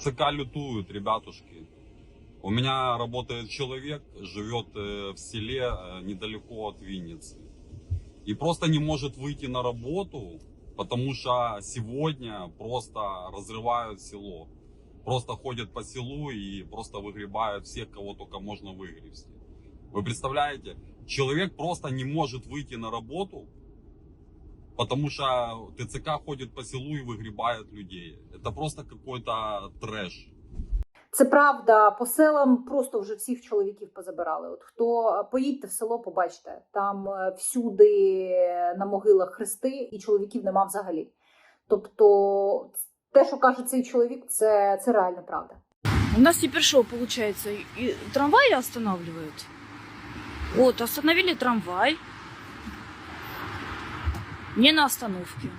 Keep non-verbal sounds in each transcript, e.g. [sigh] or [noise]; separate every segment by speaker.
Speaker 1: ЦК лютуют, ребятушки. У меня работает человек, живет э, в селе э, недалеко от Винницы. И просто не может выйти на работу, потому что сегодня просто разрывают село. Просто ходят по селу и просто выгребают всех, кого только можно выгребсти. Вы представляете? Человек просто не может выйти на работу, потому что ТЦК ходит по селу и выгребает людей. Это просто какой-то трэш.
Speaker 2: Це правда, по селам просто вже всіх чоловіків позабирали. От хто поїдьте в село, побачите, там е, всюди на могилах хрести, і чоловіків нема взагалі. Тобто, те, що каже цей чоловік, це, це реальна правда.
Speaker 3: У нас теперь что получается? И трамваи останавливают? Вот, остановили трамвай. Не на остановке.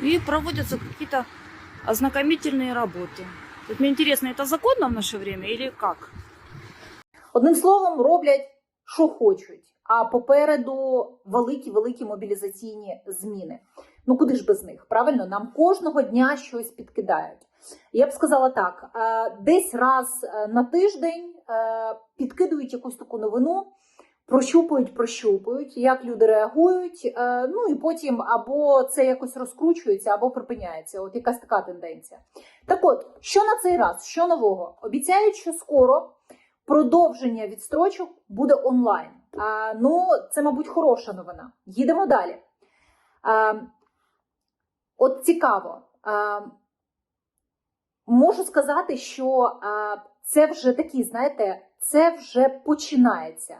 Speaker 3: И проводятся какие-то ознакомительные работы. Вот мне интересно, это законно в наше время или как?
Speaker 2: Одним словом, роблять, що хочуть. А попереду великі великі мобілізаційні зміни. Ну куди ж без них? Правильно, нам кожного дня щось підкидають. Я б сказала так: е, десь раз е, на тиждень е, підкидують якусь таку новину, прощупують, прощупують, як люди реагують. е, Ну і потім або це якось розкручується, або припиняється. От якась така тенденція. Так от, що на цей раз? Що нового? Обіцяють, що скоро продовження відстрочок буде онлайн. А, ну, це, мабуть, хороша новина. Їдемо далі. А, от цікаво. А, можу сказати, що а, це вже такі, знаєте, це вже починається.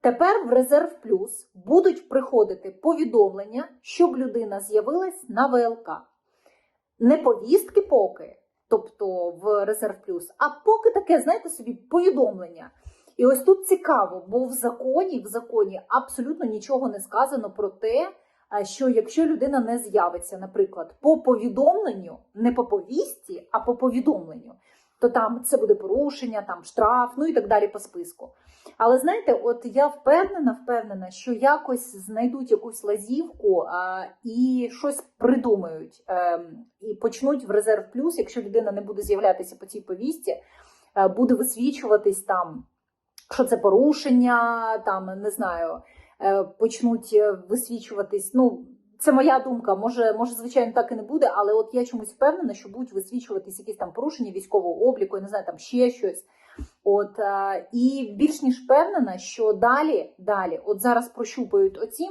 Speaker 2: Тепер в Резерв Плюс будуть приходити повідомлення, щоб людина з'явилась на ВЛК. Не повістки поки, тобто в Резерв Плюс, а поки таке, знаєте собі, повідомлення. І ось тут цікаво, бо в законі, в законі абсолютно нічого не сказано про те, що якщо людина не з'явиться, наприклад, по повідомленню, не по повісті, а по повідомленню, то там це буде порушення, там штраф, ну і так далі по списку. Але знаєте, от я впевнена, впевнена, що якось знайдуть якусь лазівку а, і щось придумають ем, і почнуть в резерв плюс, якщо людина не буде з'являтися по цій повісті, е, буде висвічуватись там, що це порушення, там не знаю, е, почнуть е, висвічуватись. Ну, це моя думка. Може, може, звичайно, так і не буде, але от я чомусь впевнена, що будуть висвічуватись якісь там порушення військового обліку, я не знаю, там ще щось. От е, і більш ніж впевнена, що далі, далі, от зараз прощупають оці,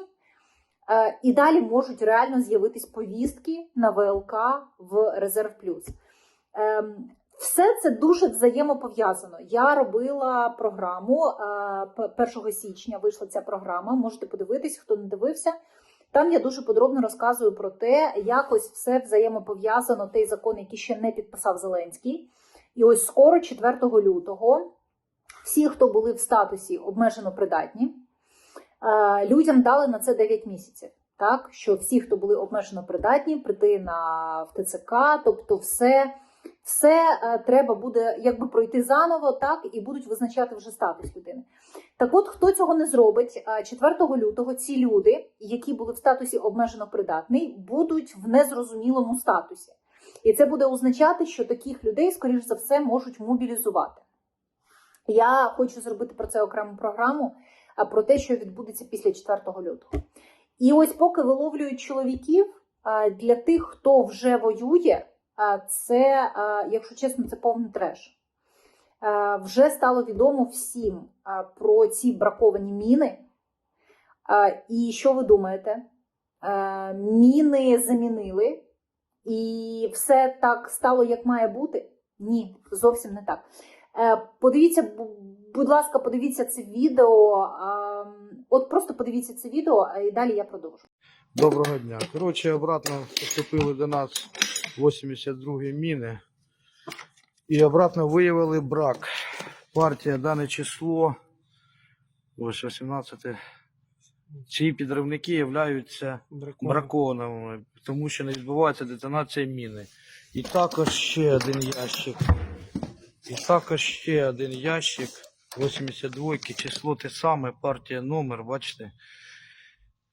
Speaker 2: е, і далі можуть реально з'явитись повістки на ВЛК в Резерв Плюс. Ем, все це дуже взаємопов'язано. Я робила програму е, 1 січня. Вийшла ця програма. Можете подивитись, хто не дивився. Там я дуже подробно розказую про те, як ось все взаємопов'язано, той закон, який ще не підписав Зеленський. І ось скоро, 4 лютого, всі, хто були в статусі обмежено придатні, е, людям дали на це 9 місяців. Так, що всі, хто були обмежено придатні, прийти на в ТЦК, тобто все, все е, треба буде якби пройти заново, так і будуть визначати вже статус людини. Так от, хто цього не зробить, е, 4 лютого ці люди, які були в статусі обмежено придатний, будуть в незрозумілому статусі. І це буде означати, що таких людей, скоріш за все, можуть мобілізувати. Я хочу зробити про це окрему програму, а, про те, що відбудеться після 4 лютого. І ось поки виловлюють чоловіків, для тих, хто вже воює, це, якщо чесно, це повний треш. Вже стало відомо всім про ці браковані міни. І що ви думаєте? Міни замінили. І все так стало, як має бути? Ні, зовсім не так. Е, Подивіться, будь ласка, подивіться це відео. От просто подивіться це відео, і далі я продовжу.
Speaker 4: Доброго дня. Коротше, обратно поступили до нас 82 міни. І обратно виявили брак. Партія дане число. Ось 18. Ці підривники являються бракованими, тому що не відбувається детонація міни. І також ще один ящик. І також ще один ящик. 82 число те саме, партія номер, бачите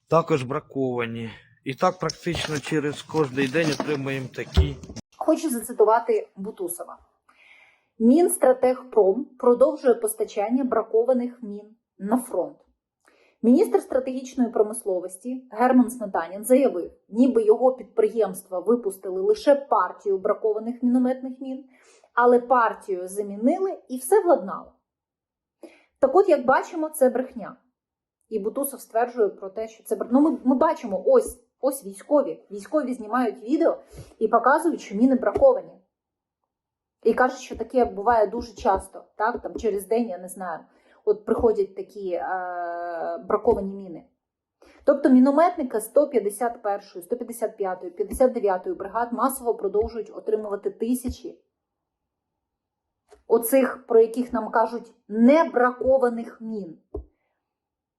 Speaker 4: також браковані. І так практично через кожний день отримуємо такі.
Speaker 2: Хочу зацитувати Бутусова. Мінстратегпром продовжує постачання бракованих мін на фронт. Міністр стратегічної промисловості Герман Сметанін заявив, ніби його підприємства випустили лише партію бракованих мінометних мін, але партію замінили і все владнало. Так от, як бачимо, це брехня. І Бутусов стверджує про те, що це брехня. Ну, ми, ми бачимо, ось, ось військові. Військові знімають відео і показують, що міни браковані. І кажуть, що таке буває дуже часто, так, там через день, я не знаю, от приходять такі е, браковані міни. Тобто мінометники 151, 155, 59 бригад масово продовжують отримувати тисячі оцих, про яких нам кажуть, небракованих мін.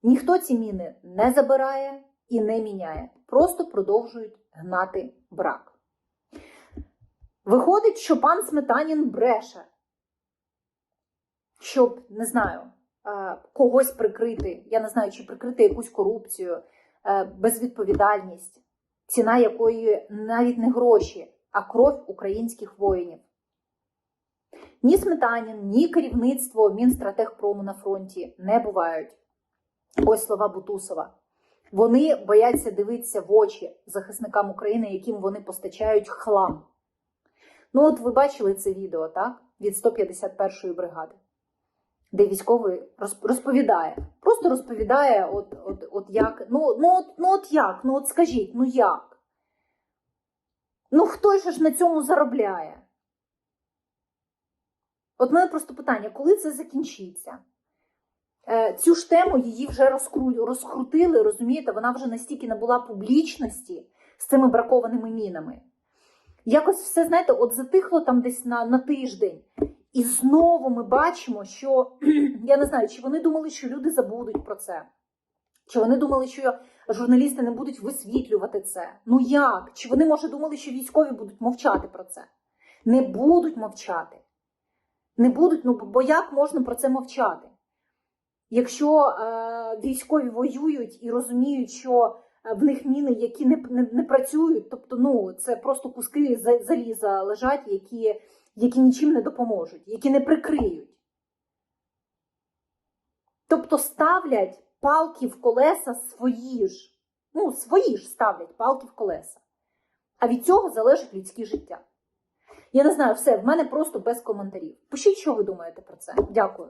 Speaker 2: Ніхто ці міни не забирає і не міняє, просто продовжують гнати брак. Виходить, що пан Сметанін бреше, щоб, не знаю, е, когось прикрити, я не знаю, чи прикрити якусь корупцію, е, безвідповідальність, ціна якої навіть не гроші, а кров українських воїнів. Ні Сметанін, ні керівництво Мінстратегпрому на фронті не бувають. Ось слова Бутусова. Вони бояться дивитися в очі захисникам України, яким вони постачають хлам. Ну, от ви бачили це відео, так? Від 151-ї бригади, де військовий розповідає. Просто розповідає, от, от, от як. Ну, ну, от, ну от як? Ну от скажіть, ну як? Ну хто ж на цьому заробляє? От мене просто питання, коли це закінчиться? Е, Цю ж тему її вже розкру... розкрутили, розумієте, вона вже настільки набула публічності з цими бракованими мінами. Якось все, знаєте, от затихло там десь на, на тиждень. І знову ми бачимо, що [clears throat] я не знаю, чи вони думали, що люди забудуть про це, чи вони думали, що журналісти не будуть висвітлювати це. Ну як? Чи вони, може, думали, що військові будуть мовчати про це? Не будуть мовчати. Не будуть, ну бо як можна про це мовчати? Якщо е, військові воюють і розуміють, що е, в них міни, які не, не, не працюють, тобто ну, це просто куски заліза лежать, які, які нічим не допоможуть, які не прикриють. Тобто ставлять палки в колеса свої ж. Ну, свої ж ставлять палки в колеса. А від цього залежить людське життя. Я не знаю, все, в мене просто без коментарів. Пишіть, що ви думаєте про це. Дякую.